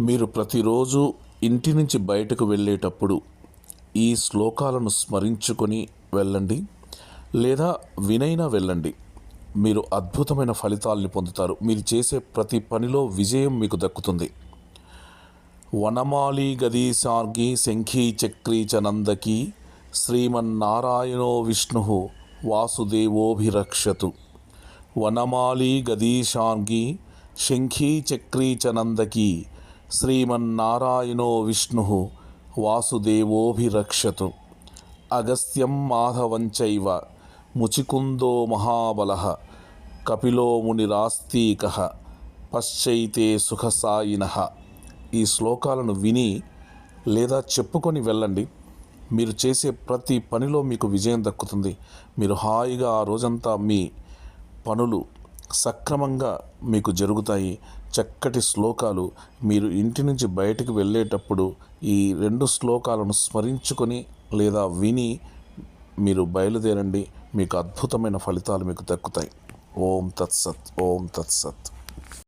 మీరు ప్రతిరోజు ఇంటి నుంచి బయటకు వెళ్ళేటప్పుడు ఈ శ్లోకాలను స్మరించుకొని వెళ్ళండి లేదా వినైనా వెళ్ళండి. మీరు అద్భుతమైన ఫలితాలని పొందుతారు. మీరు చేసే ప్రతి పనిలో విజయం మీకు దక్కుతుంది. వనమాలి గదీశార్గి శంఖీ చక్రీ చనందకి శ్రీమన్నారాయణో విష్ణు వాసుదేవోభిరక్షతు. వనమాలి గదీశార్గి శంఖీ చక్రీ చనందకి శ్రీమన్నారాయణో విష్ణు వాసుదేవోభిరక్షతు. అగస్త్యం మాధవంచైవ ముచికుందో మహాబల. కపిలో మునిరాస్తీక పశ్చైతే సుఖసాయిన. ఈ శ్లోకాలను విని లేదా చెప్పుకొని వెళ్ళండి. మీరు చేసే ప్రతి పనిలో మీకు విజయం దక్కుతుంది. మీరు హాయిగా ఆ రోజంతా మీ పనులు సక్రమంగా మీకు జరుగుతాయి. చక్కటి శ్లోకాలు మీరు ఇంటి నుంచి బయటకు వెళ్ళేటప్పుడు ఈ రెండు శ్లోకాలను స్మరించుకొని లేదా విని మీరు బయలుదేరండి. మీకు అద్భుతమైన ఫలితాలు మీకు దక్కుతాయి. ఓం తత్సత్ ఓం తత్సత్.